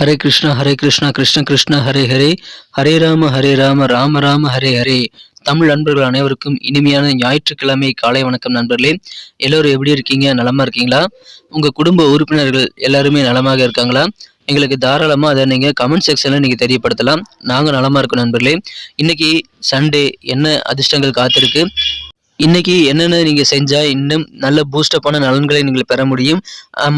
ஹரே கிருஷ்ணா ஹரே கிருஷ்ணா கிருஷ்ண கிருஷ்ண ஹரே ஹரே. ஹரே ராம ஹரே ராம ராம ராம ஹரே ஹரே. தமிழ் நண்பர்கள் அனைவருக்கும் இனிமையான ஞாயிற்றுக்கிழமை காலை வணக்கம் நண்பர்களே. எல்லோரும் எப்படி இருக்கீங்க? நலமா இருக்கீங்களா? உங்க குடும்ப உறுப்பினர்கள் எல்லாருமே நலமாக இருக்காங்களா? எங்களுக்கு தாராளமாக அதை நீங்கள் கமெண்ட் செக்ஷனில் நீங்கள் தெரியப்படுத்தலாம். நாங்கள் நலமாக இருக்கோம் நண்பர்களே. இன்னைக்கு சண்டே என்ன அதிர்ஷ்டங்கள் காத்திருக்கு? இன்னைக்கு என்னென்ன நீங்கள் செஞ்சால் இன்னும் நல்ல பூஸ்டப்பான நலன்களை நீங்கள் பெற முடியும்.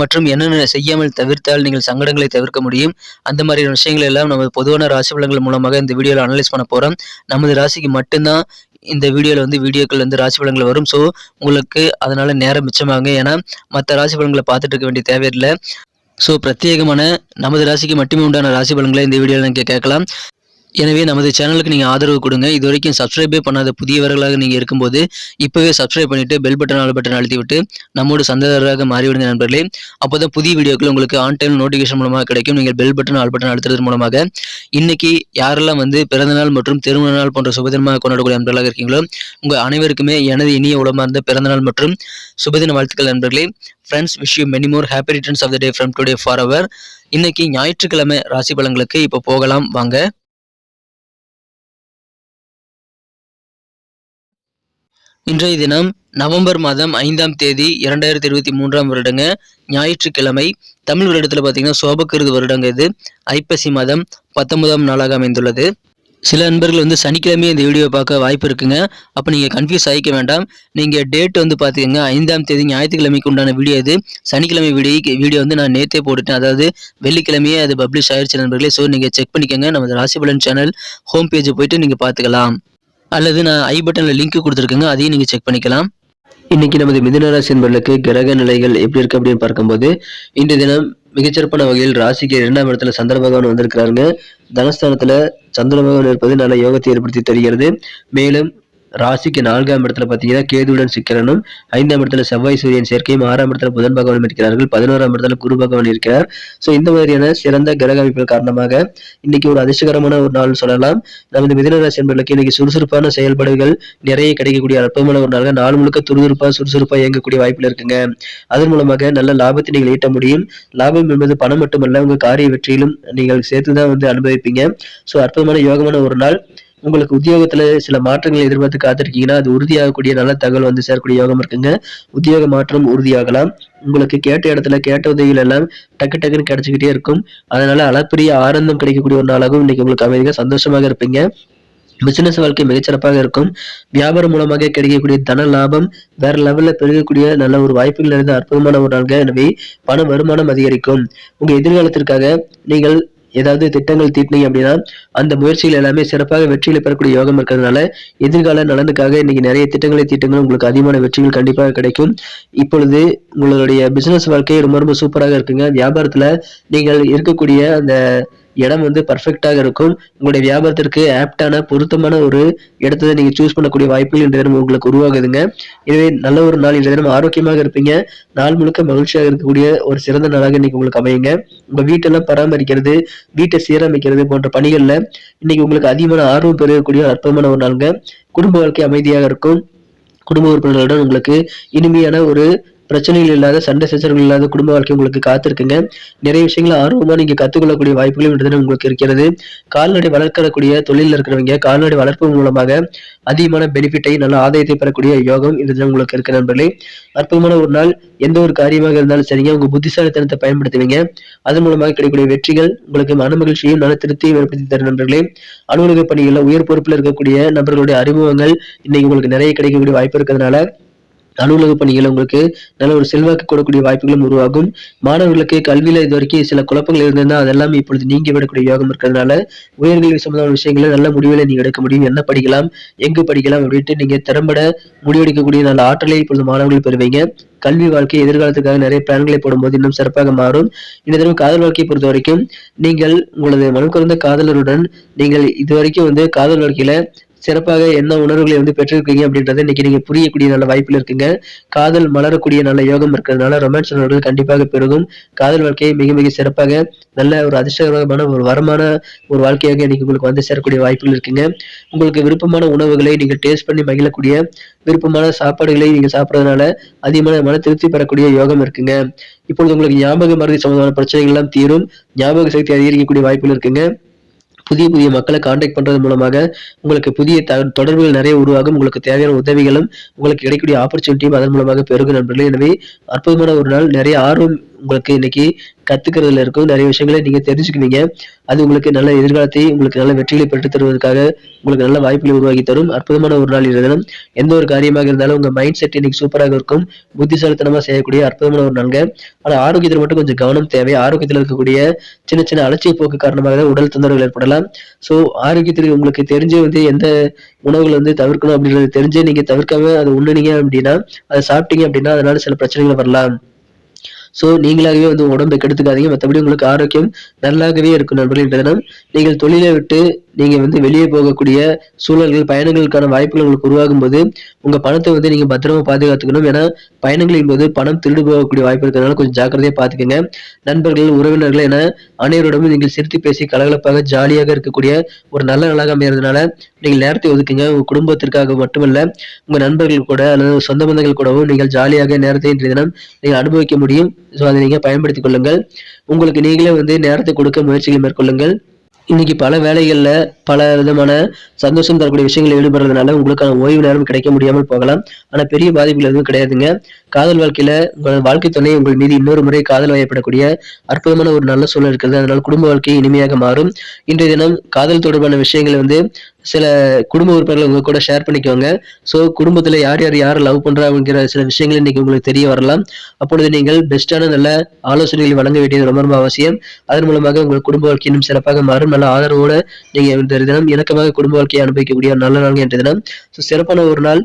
மற்றும் என்னென்ன செய்யாமல் தவிர்த்தால் நீங்கள் சங்கடங்களை தவிர்க்க முடியும். அந்த மாதிரியான விஷயங்கள் எல்லாம் நம்ம பொதுவான ராசி பலன்கள் மூலமாக இந்த வீடியோவில் அனலைஸ் பண்ண போகிறோம் நமது ராசிக்கு மட்டும்தான் இந்த வீடியோவில் வந்து வீடியோக்கள் வந்து ராசி பலன்கள் வரும். ஸோ உங்களுக்கு அதனால் நேரம் மிச்சமாகுங்க ஏன்னா மற்ற ராசி பலன்களை பார்த்துட்டு இருக்க வேண்டிய தேவையில்லை. ஸோ பிரத்யேகமான நமது ராசிக்கு மட்டுமே உண்டான ராசி பலன்களை இந்த வீடியோவில் நீங்கள் கேட்கலாம். எனவே நமது சேனலுக்கு நீங்கள் ஆதரவு கொடுங்க. இது வரைக்கும் சப்ஸ்கிரைபே பண்ணாத புதியவர்களாக நீங்கள் இருக்கும்போது இப்போவே சப்ஸ்கிரைப் பண்ணிவிட்டு பெல் பட்டன் ஆல் பட்டன் அழுத்தி விட்டு நம்மோடு சந்ததாரராக மாறிவிடுங்க நண்பர்களே. அப்போ தான் புதிய வீடியோக்கள் உங்களுக்கு ஆன் டைம் நோட்டிஃபிகேஷன் மூலமாக கிடைக்கும். நீங்கள் பெல் பட்டன் ஆல் பட்டன் அழுத்துறது மூலமாக. இன்றைக்கி யாரெல்லாம் வந்து பிறந்தநாள் மற்றும் திருமண நாள் போன்ற சுபதினமாக கொண்டாடக்கூடிய நண்பர்களாக இருக்கீங்களோ உங்கள் அனைவருக்குமே எனது இனிய உளமார்ந்த பிறந்தநாள் மற்றும் சுபதின வாழ்த்துக்கள் நண்பர்களே. Friends wish you many more happy returns of the day from today for our இன்னைக்கு ஞாயிற்றுக்கிழமை ராசி பலன்களுக்கு இப்போ போகலாம். வாங்க. இன்றைய தினம் நவம்பர் மாதம் ஐந்தாம் தேதி இரண்டாயிரத்தி இருபத்தி மூன்றாம் வருடங்க ஞாயிற்றுக்கிழமை. தமிழ் வருடத்தில் பார்த்தீங்கன்னா சோபக்கிருது வருடங்க இது. ஐப்பசி மாதம் பத்தொன்பதாம் நாளாக அமைந்துள்ளது. சில நண்பர்கள் வந்து சனிக்கிழமையே இந்த வீடியோ பார்க்க வாய்ப்பு இருக்குங்க. அப்போ நீங்கள் கன்ஃபியூஸ் ஆகிக்க வேண்டாம். நீங்கள் டேட் வந்து பார்த்துக்கங்க ஐந்தாம் தேதி ஞாயிற்றுக்கிழமைக்கு உண்டான வீடியோ இது. சனிக்கிழமை வீடியோ வீடியோ வந்து நான் நேற்றே போட்டுட்டேன். அதாவது வெள்ளிக்கிழமையே அது பப்ளிஷ் ஆயிடுச்சு நண்பர்களே. ஸோ நீங்கள் செக் பண்ணிக்கோங்க. நமது ராசிபலன் சேனல் ஹோம் பேஜ் போயிட்டு நீங்கள் பார்த்துக்கலாம். அல்லது நான் ஐ பட்டனில் லிங்க் கொடுத்துருக்கேங்க அதையும் நீங்கள் செக் பண்ணிக்கலாம். இன்னைக்கு நமது மிதுனராசி என்பவர்களுக்கு கிரக நிலைகள் எப்படி இருக்கு அப்படின்னு பார்க்கும்போது இன்றைய தினம் மிகச்சிறப்பான வகையில் ராசிக்கு இரண்டாம் இடத்துல சந்திர பகவான் வந்திருக்கிறாருங்க. தனஸ்தானத்துல சந்திர பகவான் இருப்பது நல்ல யோகத்தை ஏற்படுத்தி தருகிறது. மேலும் ராசிக்கு நான்காம் இடத்துல பார்த்தீங்கன்னா கேதுவுடன் சிக்கரனும் ஐந்தாம் இடத்துல செவ்வாய் சூரியன் சேர்க்கையும் ஆறாம் இடத்துல புதன் பகவான் இருக்கிறார்கள். பதினோராம் இடத்துல குரு பகவான் இருக்கிறார். ஸோ இந்த மாதிரியான சிறந்த கிரக அமைப்புகள் காரணமாக இன்னைக்கு ஒரு அதிர்ஷ்டகரமான ஒரு நாள் சொல்லலாம். நமது மிதனராசி என்பவர்களுக்கு இன்னைக்கு சுறுசுறுப்பான செயல்பாடுகள் நிறைய கிடைக்கக்கூடிய அற்பமான ஒரு நாளாக நாள் முழுக்க துருதுருப்பாக சுறுசுறுப்பாக இயங்கக்கூடிய வாய்ப்புகள் இருக்குங்க. அதன் மூலமாக நல்ல லாபத்தை நீங்கள் ஈட்ட முடியும். லாபம் என்பது பணம் மட்டுமல்ல உங்கள் காரிய வெற்றியிலும் நீங்கள் சேர்த்து தான் வந்து அனுபவிப்பீங்க. ஸோ அற்புதமான யோகமான ஒரு நாள். உங்களுக்கு உத்தியோகத்துல சில மாற்றங்களை எதிர்பார்த்து காத்திருக்கீங்கன்னா அது உறுதியாகக்கூடிய நல்ல தகவல் வந்து சேரக்கூடிய யோகம் இருக்குங்க. உத்தியோக மாற்றம் உறுதியாகலாம். உங்களுக்கு கேட்ட இடத்துல கேட்ட உதவிகள் எல்லாம் டக்கு டக்குன்னு கிடைச்சிக்கிட்டே இருக்கும். அதனால அளப்பரிய ஆனந்தம் கிடைக்கக்கூடிய ஒரு நாளாகவும் இன்னைக்கு உங்களுக்கு அமைதியாக சந்தோஷமாக இருப்பீங்க. பிசினஸ் வாழ்க்கை மிகச்சிறப்பாக இருக்கும். வியாபாரம் மூலமாக கிடைக்கக்கூடிய தன லாபம் வேற லெவல்ல பெருகக்கூடிய நல்ல ஒரு வாய்ப்புகள் நிறைந்த அற்புதமான ஒரு நாள்கள் எனவே பண வருமானம் அதிகரிக்கும். உங்க எதிர்காலத்திற்காக நீங்கள் ஏதாவது திட்டங்கள் தீட்டினீங்க அப்படின்னா அந்த முயற்சிகள் எல்லாமே சிறப்பாக வெற்றியில் பெறக்கூடிய யோகம் இருக்கிறதுனால எதிர்கால நலனுக்காக இன்னைக்கு நிறைய திட்டங்களை தீட்டுங்கள். உங்களுக்கு அதிகமான வெற்றிகள் கண்டிப்பாக கிடைக்கும். இப்பொழுது உங்களுடைய பிசினஸ் வாழ்க்கை ரொம்ப ரொம்ப சூப்பராக இருக்குங்க. வியாபாரத்துல நீங்கள் இருக்கக்கூடிய அந்த இடம் வந்து பர்ஃபெக்டாக இருக்கும். உங்களுடைய வியாபாரத்திற்கு ஆப்டான பொருத்தமான ஒரு இடத்தை நீங்கள் சூஸ் பண்ணக்கூடிய வாய்ப்புகள் இன்றைய தினம் உங்களுக்கு உருவாகுதுங்க. எனவே நல்ல ஒரு நாள் இன்றைய தினம் ஆரோக்கியமாக இருப்பீங்க. நாள் முழுக்க மகிழ்ச்சியாக இருக்கக்கூடிய ஒரு சிறந்த நாளாக இன்னைக்கு உங்களுக்கு அமையுங்க. உங்கள் வீட்டெல்லாம் பராமரிக்கிறது வீட்டை சீரமைக்கிறது போன்ற பணிகளில் இன்னைக்கு உங்களுக்கு அதிகமான ஆர்வம் பெறக்கூடிய அற்புதமான ஒரு நாளுங்க. குடும்ப வாழ்க்கை அமைதியாக இருக்கும். குடும்ப உறுப்பினர்களுடன் உங்களுக்கு இனிமையான ஒரு பிரச்சனைகள் இல்லாத சண்டை சச்சரவுகள் இல்லாத குடும்ப வாழ்க்கை உங்களுக்கு காத்திருக்குங்க. நிறைய விஷயங்களை ஆர்வமா நீங்க கத்துக்கொள்ளக்கூடிய வாய்ப்புகளும் உங்களுக்கு இருக்கிறது. கால்நடை வளர்க்கக்கூடிய தொழிலில் இருக்கிறவங்க கால்நடை வளர்ப்பு மூலமாக அதிகமான பெனிஃபிட்டை நல்ல ஆதாயத்தை பெறக்கூடிய யோகம் இந்த தினம் உங்களுக்கு இருக்கு நண்பர்களே. அற்புதமான ஒரு நாள். எந்த ஒரு காரியமாக இருந்தாலும் சரிங்க. உங்க புத்திசாலித்தனத்தை பயன்படுத்துவீங்க. அதன் மூலமாக கிடைக்கக்கூடிய வெற்றிகள் உங்களுக்கு மன மகிழ்ச்சியும் நல்ல திருப்தியும் ஏற்படுத்தி தரும் நண்பர்களே. அலுவலக பணிகளில் உயர் பொறுப்பில் இருக்கக்கூடிய நபர்களுடைய அறிமுகங்கள் இன்னைக்கு உங்களுக்கு நிறைய கிடைக்கக்கூடிய வாய்ப்பு இருக்கிறதுனால அலுவலக பணிகள் உங்களுக்கு நல்ல ஒரு செல்வாக்கு கொடுக்கக்கூடிய வாய்ப்புகளும் உருவாகும். மாணவர்களுக்கு கல்வியில இது வரைக்கும் சில குழப்பங்கள் இருந்ததுன்னா அதெல்லாம் இப்பொழுது நீங்கி விடக்கூடிய யோகம் இருக்கிறதுனால உயர்கல்வி சம்பந்தமான விஷயங்களை நல்ல முடிவில் நீங்க எடுக்க முடியும். என்ன படிக்கலாம் எங்கு படிக்கலாம் அப்படின்ட்டு நீங்க திறம்பட முடிவெடுக்கக்கூடிய நல்ல ஆற்றலை இப்பொழுது மாணவர்கள் பெறுவீங்க. கல்வி வாழ்க்கை எதிர்காலத்துக்காக நிறைய பிளான்களை போடும்போது இன்னும் சிறப்பாக மாறும். இந்த தினம் காதல் வாழ்க்கையை பொறுத்த வரைக்கும் நீங்கள் உங்களது மனம் குறைந்த காதலருடன் நீங்கள் இதுவரைக்கும் வந்து காதல் வாழ்க்கையில சிறப்பாக என்ன உணர்வுகளை வந்து பெற்றிருக்கீங்க அப்படின்றத இன்னைக்கு நீங்க புரியக்கூடிய நல்ல வாய்ப்புல இருக்குங்க. காதல் மலரக்கூடிய நல்ல யோகம் இருக்கிறதுனால ரொமான்ஸ் உணர்வுகள் கண்டிப்பாக பெருகும். காதல் வாழ்க்கையை மிக மிக சிறப்பாக நல்ல ஒரு அதிர்ஷ்டகரமான ஒரு வரமான ஒரு வாழ்க்கையாக இன்னைக்கு உங்களுக்கு வந்து சேரக்கூடிய வாய்ப்புகள் இருக்குங்க. உங்களுக்கு விருப்பமான உணவுகளை நீங்கள் டேஸ்ட் பண்ணி மகிழக்கூடிய விருப்பமான சாப்பாடுகளை நீங்க சாப்பிட்றதுனால அதிகமான மன திருப்தி பெறக்கூடிய யோகம் இருக்குங்க. இப்பொழுது உங்களுக்கு ஞாபக மருதி சம்பந்தமான பிரச்சனைகள் எல்லாம் தீரும். ஞாபக சக்தி அதிகரிக்கக்கூடிய வாய்ப்புகள் இருக்குங்க. புதிய புதிய மக்களை காண்டாக்ட் பண்றது மூலமாக உங்களுக்கு புதிய த- தொடர்புகள் நிறைய உருவாகும். உங்களுக்கு தேவையான உதவிகளும் உங்களுக்கு கிடைக்கக்கூடிய ஆப்பர்ச்சுனிட்டியும் அதன் மூலமாக பெருகும் நண்பர்களே. எனவே அற்புதமான ஒரு நாள். நிறைய ஆர்வம் உங்களுக்கு இன்னைக்கு கத்துக்கிறதுல இருக்கும் நிறைய விஷயங்களை நீங்க தெரிஞ்சுக்குவீங்க அது உங்களுக்கு நல்ல எதிர்காலத்தை உங்களுக்கு நல்ல வெற்றிகளை பெற்றுத் தருவதற்காக உங்களுக்கு நல்ல வாய்ப்புகளை உருவாக்கி தரும். அற்புதமான ஒரு நாள் இது எந்த ஒரு காரியமாக இருந்தாலும் உங்க மைண்ட் செட் இன்னைக்கு சூப்பராக இருக்கும். புத்திசாலித்தனமா செய்யக்கூடிய அற்புதமான ஒரு நாள்ங்க. ஆனா ஆரோக்கியத்தில் மட்டும் கொஞ்சம் கவனம் தேவை. ஆரோக்கியத்தில் இருக்கக்கூடிய சின்ன சின்ன அலட்சிய போக்கு காரணமாக உடல் தொந்தரவுகள் ஏற்படலாம். சோ ஆரோக்கியத்தில் உங்களுக்கு தெரிஞ்சு வந்து எந்த உணவுகள் வந்து தவிர்க்கணும் அப்படின்றது தெரிஞ்சு நீங்க தவிர்க்காம அதை உண்ணுனீங்க அப்படின்னா அதை சாப்பிட்டீங்க அப்படின்னா அதனால சில பிரச்சனைகள் வரலாம். சோ நீங்களாகவே வந்து உடம்பை கெடுத்துக்காதீங்க. மற்றபடி உங்களுக்கு ஆரோக்கியம் நல்லாகவே இருக்கும் நண்பர்களே. இன்றைய தினம் நீங்கள் தொழிலை விட்டு நீங்க வந்து வெளியே போகக்கூடிய சூழல்கள் பயணங்களுக்கான வாய்ப்புகள் உங்களுக்கு உருவாகும் போது உங்க பணத்தை வந்து நீங்க பத்திரமா பாதுகாத்துக்கணும். ஏன்னா பயணங்களின் போது பணம் திருடு போகக்கூடிய வாய்ப்பு இருக்கிறதுனால கொஞ்சம் ஜாக்கிரதையா பாத்துக்கோங்க நண்பர்கள் உறவினர்கள் என அனைவரிடமும் நீங்கள் சிரித்து பேசி கலகலப்பாக ஜாலியாக இருக்கக்கூடிய ஒரு நல்ல நாளாக அமையறதுனால நீங்கள் நேரத்தை ஒதுக்குங்க. உங்க குடும்பத்திற்காக மட்டுமல்ல உங்க நண்பர்கள் கூட அல்லது சொந்த பந்தங்கள் கூடவும் நீங்கள் ஜாலியாக நேரத்தை இன்றைய தினம் நீங்கள் அனுபவிக்க முடியும். ஸோ அதை நீங்க பயன்படுத்திக் கொள்ளுங்கள். உங்களுக்கு நீங்களே வந்து நேரத்தை கொடுக்க முயற்சிகளை மேற்கொள்ளுங்கள். இன்னைக்கு பல வேலைகளில் பல விதமான சந்தோஷம் தரக்கூடிய விஷயங்களில் ஈடுபடுறதுனால உங்களுக்கான ஓய்வு நேரம் கிடைக்க முடியாமல் போகலாம். ஆனால் பெரிய பாதிப்புகள் எதுவும் கிடையாதுங்க. காதல் வாழ்க்கையில் உங்கள் வாழ்க்கை துணை உங்கள் மீது இன்னொரு முறை காதல் வயப்படக்கூடிய அற்புதமான ஒரு நல்ல சூழல் இருக்கிறது. அதனால் குடும்ப வாழ்க்கை இனிமையாக மாறும். இன்றைய தினம் காதல் தொடர்பான விஷயங்களை வந்து சில குடும்ப உறுப்பினர்கள் உங்க கூட ஷேர் பண்ணிக்கோங்க ஸோ குடும்பத்தில் யார் யார் யார் லவ் பண்றாங்கிற சில விஷயங்கள் இன்னைக்கு உங்களுக்கு தெரிய வரலாம். அப்பொழுது நீங்கள் பெஸ்டான நல்ல ஆலோசனைகளை வழங்க வேண்டியது ரொம்ப ரொம்ப அவசியம். அதன் மூலமாக உங்கள் குடும்ப வாழ்க்கை இன்னும் சிறப்பாக மாறும். நல்ல ஆதரவோடு நீங்கள் இந்த தினம் இணக்கமாக குடும்ப வாழ்க்கையை அனுபவிக்கக்கூடிய நல்ல நாள் என்ற தினம். ஸோ சிறப்பான ஒரு நாள்.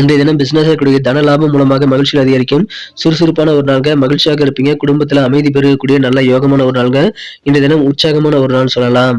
இன்றைய தினம் பிசினஸ் இருக்கக்கூடிய தன லாபம் மூலமாக மகிழ்ச்சி அதிகரிக்கும். சுறுசுறுப்பான ஒரு நாள்க மகிழ்ச்சியாக இருப்பீங்க. குடும்பத்தில் அமைதி பெருகக்கூடிய நல்ல யோகமான ஒரு நாள்க இன்றைய தினம் உற்சாகமான ஒரு நாள் சொல்லலாம்.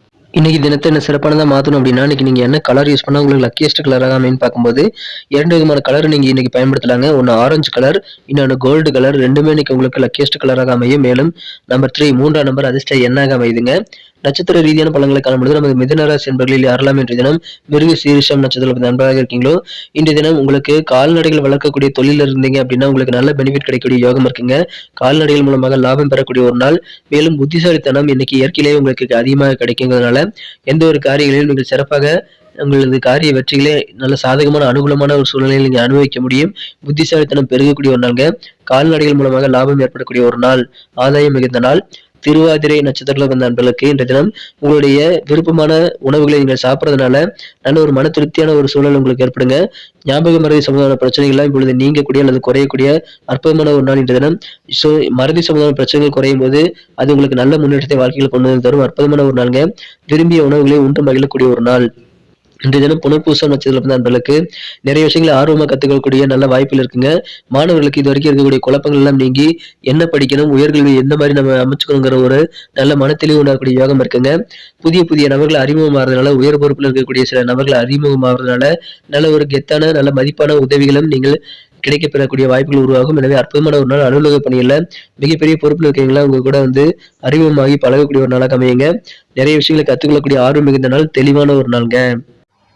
இன்னைக்கு தினத்தை என்ன சிறப்பானதாக மாற்றணும் அப்படின்னா இன்னைக்கு நீங்கள் என்ன கலர் யூஸ் பண்ணால் உங்களுக்கு லக்கியஸ்ட் கலராக அமைன்னு பார்க்கும்போது இரண்டு விதமான கலர் நீங்கள் இன்னைக்கு பயன்படுத்தலாங்க. ஒன்று ஆரஞ்சு கலர் இன்னொன்று கோல்டு கலர் ரெண்டுமே இன்னைக்கு உங்களுக்கு லக்கியஸ்ட் கலராக அமையும். மேலும் நம்பர் த்ரீ மூன்றாம் நம்பர் அதிர்ஷ்ட எண்ணாக அமையுதுங்க? நட்சத்திர ரீதியான பலன்களை காணும்பொழுது நமது மிதனராசி என்பர்களில் யாரெல்லாம் இன்றைய தினம் மிருக சீரிஷம் நட்சத்திரத்தில் நண்பராக இருக்கீங்களோ இன்றைய தினம் உங்களுக்கு கால்நடைகள் வளர்க்கக்கூடிய தொழில் இருந்தீங்க அப்படின்னா உங்களுக்கு நல்ல பெனிஃபிட் கிடைக்கக்கூடிய யோகம் இருக்குங்க. கால்நடைகள் மூலமாக லாபம் பெறக்கூடிய ஒரு நாள். மேலும் புத்திசாலித்தனம் இன்னைக்கு இயற்கையிலேயே உங்களுக்கு அதிகமாக கிடைக்குங்கிறதுனால எந்த ஒரு காரியங்களிலும் நீங்கள் சிறப்பாக உங்களது காரிய வெற்றிகளே நல்ல சாதகமான அனுகூலமான ஒரு சூழ்நிலையில் நீங்க அனுபவிக்க முடியும். புத்திசாலித்தனம் பெருகக்கூடிய ஒரு நாள்ங்க. கால்நடைகள் மூலமாக லாபம் ஏற்படக்கூடிய ஒரு நாள். ஆதாயம் மிகுந்த நாள். திருவாதிரை நட்சத்திரத்தில் வந்த நண்பர்களுக்கு இன்றைய தினம் உங்களுடைய விருப்பமான உணவுகளை நீங்கள் சாப்பிட்றதுனால நல்ல ஒரு மன திருப்தியான ஒரு சூழல் உங்களுக்கு ஏற்படுங்க. ஞாபக மறதி சம்பந்தமான பிரச்சனைகள்லாம் இப்பொழுது நீங்கக்கூடிய அல்லது குறையக்கூடிய அற்புதமான ஒரு நாள் இன்றைய தினம். ஸோ மறதி சம்பந்தமான பிரச்சனைகள் குறையும் போது அது உங்களுக்கு நல்ல முன்னேற்றத்தை வாழ்க்கையில் கொண்டு வந்து தரும் அற்புதமான ஒரு நாளுங்க. விரும்பிய உணவுகளை உண்டு மகிழக்கூடிய ஒரு நாள். இன்றைய தினம் புனர்பூசம் நட்சத்திரம் அளவுக்கு நிறைய விஷயங்களை ஆர்வமா கத்துக்கக்கூடிய நல்ல வாய்ப்புகள் இருக்குங்க. மாணவர்களுக்கு இது வரைக்கும் இருக்கக்கூடிய குழப்பங்கள் எல்லாம் நீங்கி என்ன படிக்கணும் உயர்கல்வி எந்த மாதிரி நம்ம அமைச்சுக்கணுங்கிற ஒரு நல்ல மனத்தெளிவு உணரக்கூடிய யோகம் இருக்குங்க. புதிய புதிய நபர்கள் அறிமுகமாகறதுனால உயர் பொறுப்பில் இருக்கக்கூடிய சில நபர்கள் அறிமுகமாகறதுனால நல்ல ஒரு கெத்தான நல்ல மதிப்பான உதவிகளும் நீங்கள் கிடைக்கப் பெறக்கூடிய வாய்ப்புகள் உருவாகும். எனவே அற்புதமான ஒரு நாள் அலுவலக பணியில் மிகப்பெரிய பொறுப்பில் இருக்கீங்களா உங்க கூட வந்து அறிமுகமாகி பழகக்கூடிய ஒரு நாளாக அமையுங்க. நிறைய விஷயங்களை கற்றுக்கொள்ளக்கூடிய ஆர்வம் மிகுந்த நாள் தெளிவான ஒரு நாளுங்க.